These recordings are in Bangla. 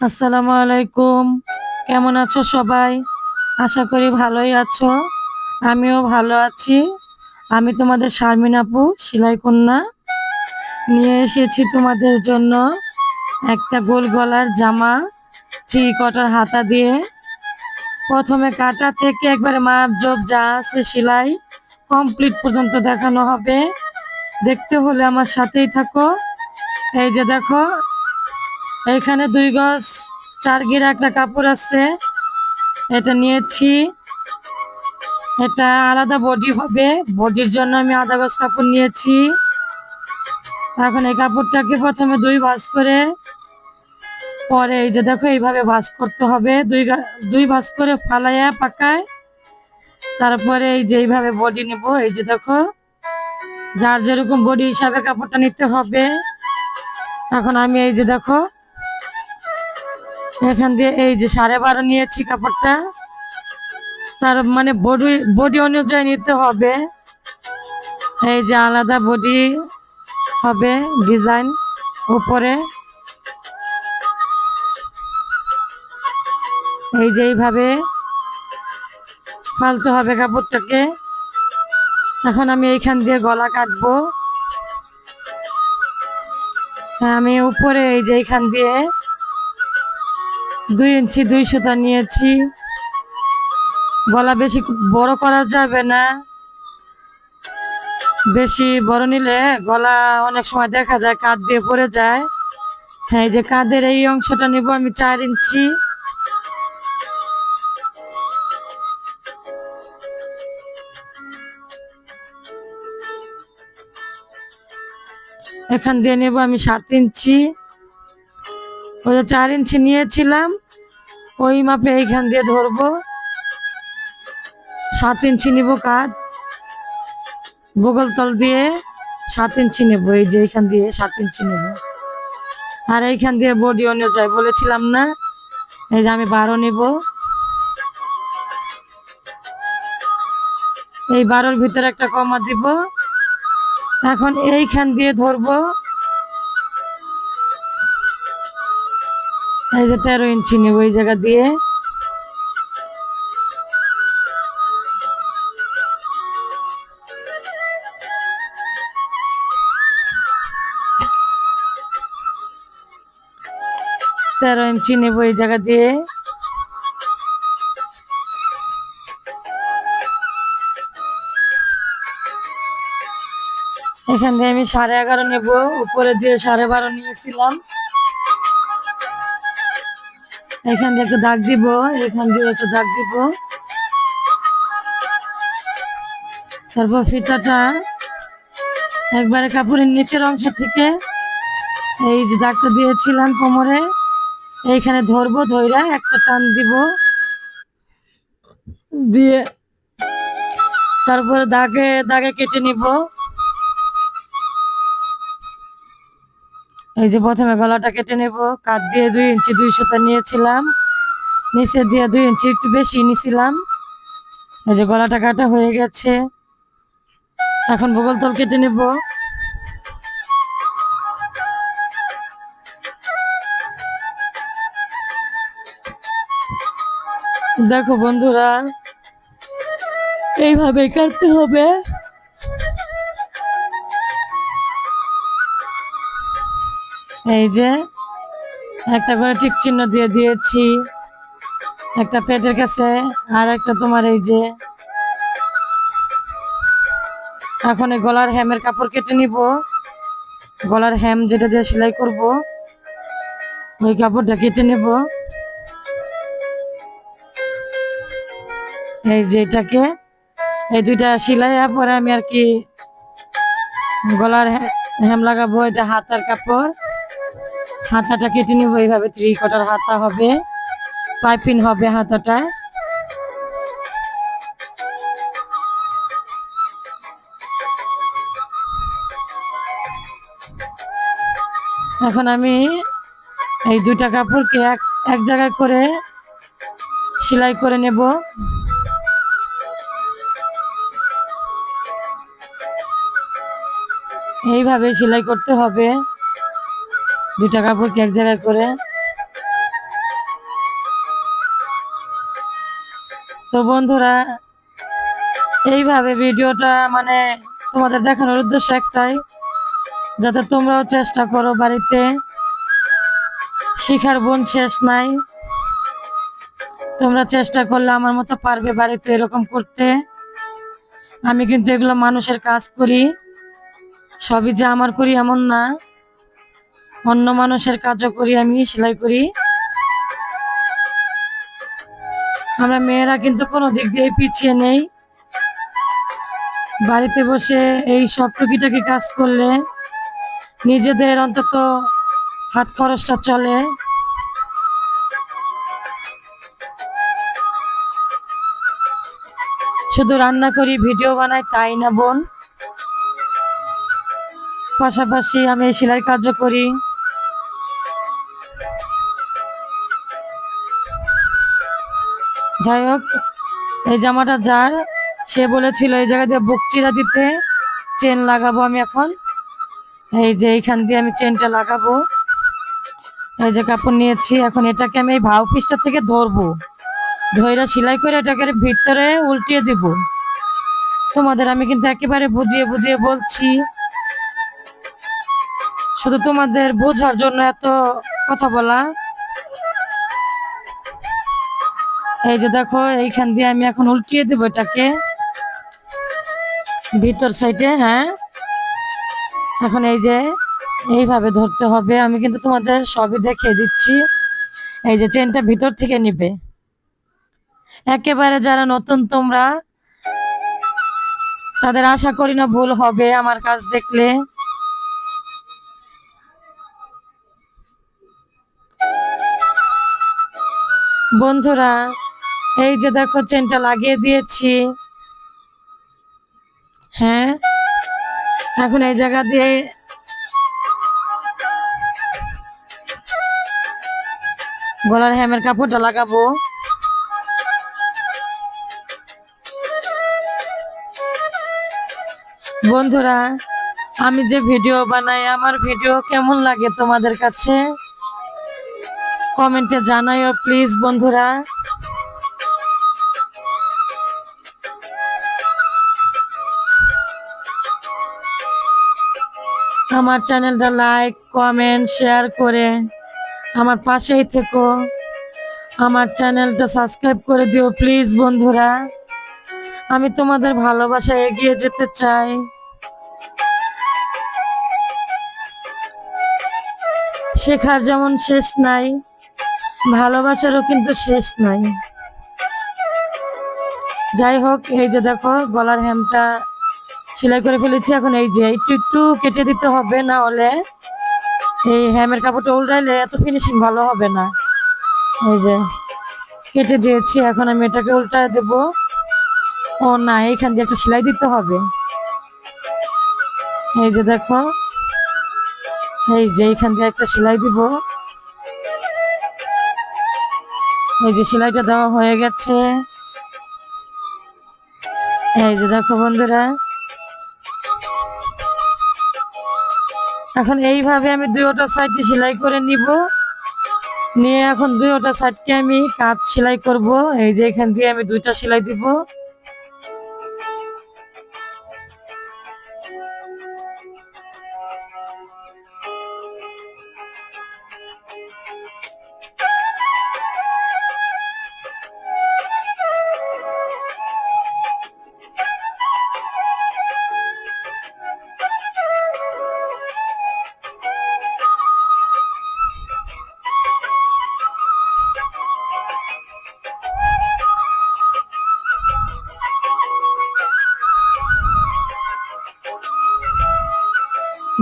আসসালামু আলাইকুম। কেমন আছো সবাই? আশা করি ভালোই আছো। আমিও ভালো আছি। আমি তোমাদের শারমিন আপু, সেলাই কন্যা। নিয়ে এসেছি তোমাদের জন্য একটা গোল গলার জামা, থ্রি কটার হাতা দিয়ে। প্রথমে কাটা থেকে একবারে মাপ জব যা আছে সেলাই কমপ্লিট পর্যন্ত দেখানো হবে। দেখতে হলে আমার সাথেই থাকো। এই যে দেখো এখানে দুই গজ, চার গিরা, একটা কাপড় আছে। এটা নিয়েছি। এটা আলাদা বডি হবে। বডির জন্য আমি আধা গজ কাপড় নিয়েছি। এখন এই কাপড়টাকে প্রথমে দুই ভাঁজ করে, পরে এই যে দেখো, এইভাবে ভাঁজ করতে হবে। দুই দুই ভাঁজ করে ফালাইয়া পাকায়। তারপরে এই যে এইভাবে বডি নেব। এই যে দেখো, যার যেরকম বডি হিসাবে কাপড়টা নিতে হবে। এখন আমি এই যে দেখো এখান দিয়ে এই যে সাড়ে বারো নিয়েছি কাপড়টা। তার মানে বডি বডি অনুযায়ী নিতে হবে। এই যে আলাদা বডি হবে ডিজাইন উপরে। এই যে এইভাবে ফালতে হবে কাপড়টাকে। এখন আমি এইখান দিয়ে গলা কাটবো। আমি উপরে এই যে এইখান দিয়ে দুই ইঞ্চি দুই সুতা নিয়েছি। গলা বেশি বড় করা যাবে না। বেশি বড় নিলে গলা অনেক সময় দেখা যায়, কাঁধ দিয়ে পড়ে যায়। হ্যাঁ এই যে কাঁধের এই অংশটা নিব আমি চার ইঞ্চি। এখান দিয়ে নেব আমি সাত ইঞ্চি। ওই যে চার ইঞ্চি নিয়েছিলাম, ওই মাপে এইখান দিয়ে ধরবো। সাত ইঞ্চি নিব কাঠ বগল তল দিয়ে সাত ইঞ্চি নেব, এই যে এইখান দিয়ে সাত ইঞ্চি নেব। আর এইখান দিয়ে বডি অনুযায়ী বলেছিলাম না, এই যে আমি বারো নিব। এই বারোর ভিতরে একটা কমা দিব। এখন এইখান দিয়ে ধরবো। এই যে তেরো ইঞ্চি নেব এই জায়গা দিয়ে। তেরো ইঞ্চি নেব এই জায়গা দিয়ে। এখান দিয়ে আমি সাড়ে এগারো নেব, উপরে দিয়ে সাড়ে বারো নিয়েছিলাম। এখান দিয়ে একটা দাগ দিব, এখান দিয়ে একটা দাগ দিব। তারপর ফিতাটা একবারে কাপড়ের নিচের অংশ থেকে এই যে দাগটা দিয়েছিলাম কোমরে, এইখানে ধরবো, ধইরা একটা টান দিব। দিয়ে তারপরে দাগে দাগে কেটে নিব। এই যে প্রথমে গলাটা কেটে নেব। কাঠ দিয়ে দুই ইঞ্চি দুই সুতা নিয়েছিলাম। নিচে দিয়ে দুই ইঞ্চি একটু বেশি নিছিলাম। এই যে গলাটা কাটা হয়ে গেছে। এখন তল কেটে নেব। দেখো বন্ধুরা এইভাবে কাটতে হবে। এই যে, একটা করে টিক চিহ্ন দিয়ে দিয়েছি, একটা পেটের কাছে, আর একটা তোমার এই যে, এখন এই গলার হ্যামের কাপড় কেটে নিব। গলার হ্যাম যেটা দিয়ে সেলাই করব, ওই কাপড়টা কেটে নেব। এই যে এটাকে, এই দুইটা সেলাই পরে আমি আর কি গলার হ্যা- হ্যাম লাগাবো, এটা হাতার কাপড়। হাতাটা কেটে নিব, এইভাবে থ্রি কটার হাতা হবে। পাইপিং হবে হাতাটা। এখন আমি এই দুটা কাপড়কে এক এক জায়গায় করে সেলাই করে নেব। এইভাবে সেলাই করতে হবে। দুইটা কাপড়কে এক জায়গায় করে। তো বন্ধুরা, এইভাবে ভিডিওটা মানে তোমাদের দেখানোর উদ্দেশ্য একটাই, যাতে তোমরাও চেষ্টা করো বাড়িতে শিখার বোন শেষ নাই। তোমরা চেষ্টা করলে আমার মতো পারবে বাড়িতে এরকম করতে। আমি কিন্তু এগুলো মানুষের কাজ করি। সবই যে আমার করি এমন না। অন্য মানুষের কাজও করি, আমি সেলাই করি। আমরা মেয়েরা কিন্তু কোনো দিক দিয়ে পিছিয়ে নেই। বাড়িতে বসে এই সব টুকিটাকি কাজ করলে নিজেদের অন্তত হাত খরচটা চলে। শুধু রান্না করি, ভিডিও বানাই, তাই না বোন? পাশাপাশি আমি সেলাই কাজও করি। যাই হোক, এই জামাটা যার, সে বলেছিল এই জায়গা দিয়ে বুক চিরা দিতে, চেন লাগাবো আমি এখন। এই যে এইখান দিয়ে আমি চেনটা লাগাবো। এই যে কাপড় নিয়েছি, এখন এটাকে আমি এই ভাও পিসটা থেকে ধরবো। ধইরা সেলাই করে এটাকে ভিতরে উল্টিয়ে দিব। তোমাদের আমি কিন্তু একেবারে বুঝিয়ে বুঝিয়ে বলছি। শুধু তোমাদের বোঝার জন্য এত কথা বলা। এই যে দেখো, এইখান দিয়ে আমি এখন উল্টিয়ে দেবো এটাকে। ভিতর সাইডে হ্যাঁ? এখন এই যে, এইভাবে ধরতে হবে। আমি কিন্তু তোমাদের সবই দেখিয়ে দিচ্ছি। এই যে চেনটা ভিতর থেকে নিবে। একেবারে যারা নতুন তোমরা, তাদের আশা করি না ভুল হবে আমার কাজ দেখলে। বন্ধুরা এই যে দেখো চেনটা লাগিয়ে দিয়েছি। হ্যাঁ? এখন এই জায়গা দিয়ে গলার হ্যামের কাপড়টা লাগাবো। বন্ধুরা, আমি যে ভিডিও বানাই, আমার ভিডিও কেমন লাগে তোমাদের কাছে? কমেন্টে জানাইও প্লিজ বন্ধুরা। আমার চ্যানেলটা লাইক, কমেন্ট, শেয়ার করে আমার পাশেই থেকো। আমার চ্যানেলটা সাবস্ক্রাইব করে দিও প্লিজ বন্ধুরা। আমি তোমাদের ভালোবাসায় এগিয়ে যেতে চাই। শেখার যেমন শেষ নাই, ভালোবাসারও কিন্তু শেষ নাই। যাই হোক, এই যে দেখো, গলার হ্যামটা সেলাই করে ফেলেছি। এখন এই যে একটু একটু কেটে দিতে হবে, না হলে এই হ্যামের কাপড়টা উল্টাইলে এত ফিনিশিং ভালো হবে না। এই যে কেটে দিয়েছি, এখন আমি এটাকে উল্টায় দেব। ও না, এইখান দিয়ে একটা সেলাই দিতে হবে। এই যে দেখো, এই যে এইখান দিয়ে একটা সেলাই দিব। এই যে সেলাইটা দেওয়া হয়ে গেছে। এই যে দেখো বন্ধুরা এখন এইভাবে আমি দুইটা সাইডে সেলাই করে নিব। নিয়ে এখন দুইটা সাইডকে আমি কাজ সেলাই করব। এই যে এখান দিয়ে আমি দুইটা সেলাই দিব।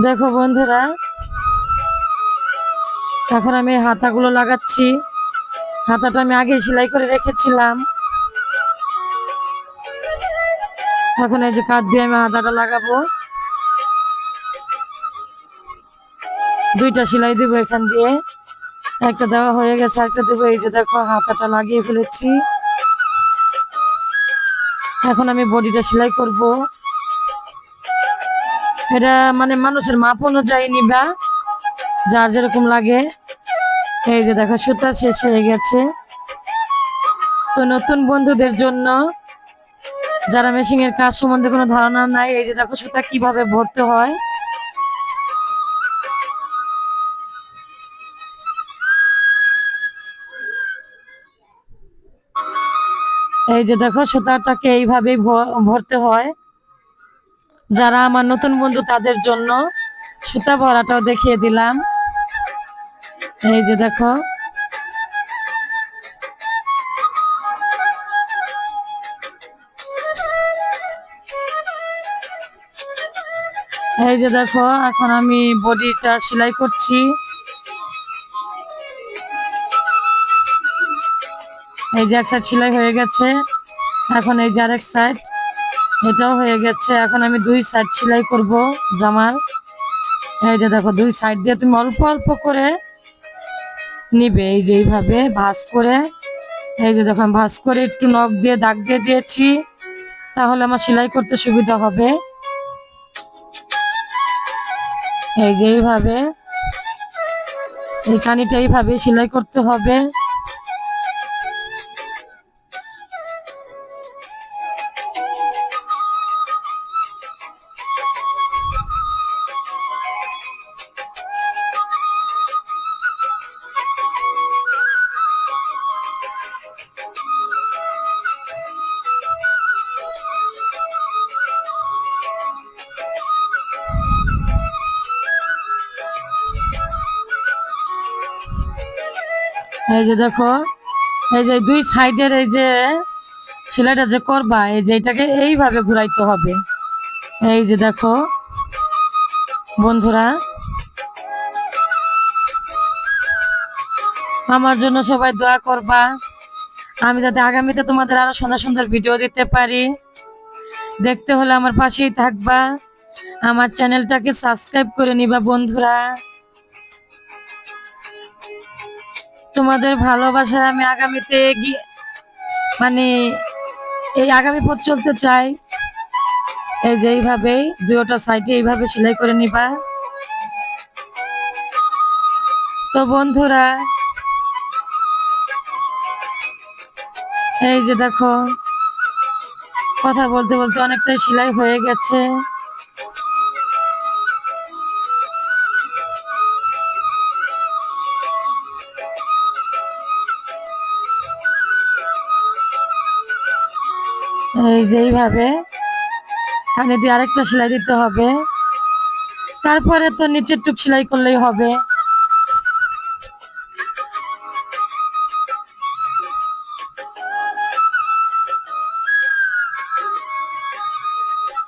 দেখো বন্ধুরা, এখন আমি হাতাগুলো লাগাচ্ছি। হাতাটা আমি আগে সেলাই করে রেখেছিলাম। এখন এই যে কাঠ দিয়ে আমি হাতাটা লাগাবো। দুইটা সেলাই দিব এখান দিয়ে। একটা দেওয়া হয়ে গেছে একটা দেবো। এই যে দেখো, হাতাটা লাগিয়ে ফেলেছি। এখন আমি বডিটা সেলাই করব। এটা মানে মানুষের মাপ অনুযায়ী নিবা যার যেরকম লাগে। এই যে দেখো, সুতা শেষ হয়ে গেছে। তো নতুন বন্ধুদের জন্য যারা মেশিং এর কাজ সম্বন্ধে কোনো ধারণা নাই, এই যে দেখো, সুতা কীভাবে ভরতে হয়। এই যে দেখো, সুতাটাকে এইভাবেই ভরতে হয়। যারা আমার নতুন বন্ধু তাদের জন্য সুতা ভরাটাও দেখিয়ে দিলাম। এই যে দেখো। এই যে দেখো, এখন আমি বডিটা সেলাই করছি। এই যে এক সাইড সেলাই হয়ে গেছে। এখন এই যে আরেক সাইড এটাও হয়ে গেছে। এখন আমি দুই সাইড সেলাই করব জামার এই যে দেখো, দুই সাইড দিয়ে তুমি অল্প অল্প করে নিবে, এই যে এইভাবে ভাঁজ করে। এই যে দেখো ভাঁজ করে একটু নখ দিয়ে, দাগ দিয়ে দিয়েছি। তাহলে আমার সেলাই করতে সুবিধা হবে। এই যে এইভাবে, এই কানিটা এইভাবে সেলাই করতে হবে। এই যে দেখো, এই যে দুই সাইডের এই যে সেলাইটা যে করবা, এই যে এটাকে এইভাবে ঘুরাইতে হবে। এই যে দেখো, বন্ধুরা, আমার জন্য সবাই দোয়া করবা। আমি যাতে আগামীতে তোমাদের আরও সুন্দর সুন্দর ভিডিও দিতে পারি। দেখতে হলে আমার পাশেই থাকবা। আমার চ্যানেলটাকে সাবস্ক্রাইব করে নিবা, বন্ধুরা। তোমাদের ভালোবাসায় আমি আগামীতে মানে এই আগামী পথ চলতে চাই। এই যে এইভাবেই দুটা সাইডে এইভাবে সেলাই করে নিবা। তো বন্ধুরা, এই যে দেখো, কথা বলতে বলতে অনেকটাই সেলাই হয়ে গেছে। এই যে এইভাবে। এখানে দিয়ে আরেকটা সেলাই দিতে হবে। তারপরে তো নিচের টুক সেলাই করলেই হবে।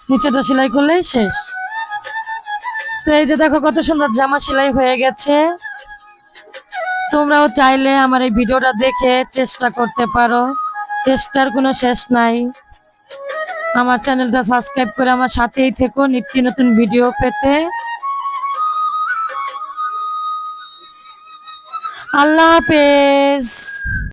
নিচেটা সেলাই করলেই শেষ। তো এই যে দেখো কত সুন্দর জামা সেলাই হয়ে গেছে। তোমরাও চাইলে আমার এই ভিডিওটা দেখে চেষ্টা করতে পারো। চেষ্টার কোনো শেষ নাই। আমার চ্যানেলটা সাবস্ক্রাইব করে আমার সাথেই থেকো নিত্য নতুন ভিডিও পেতে। আল্লাহ হাফেজ।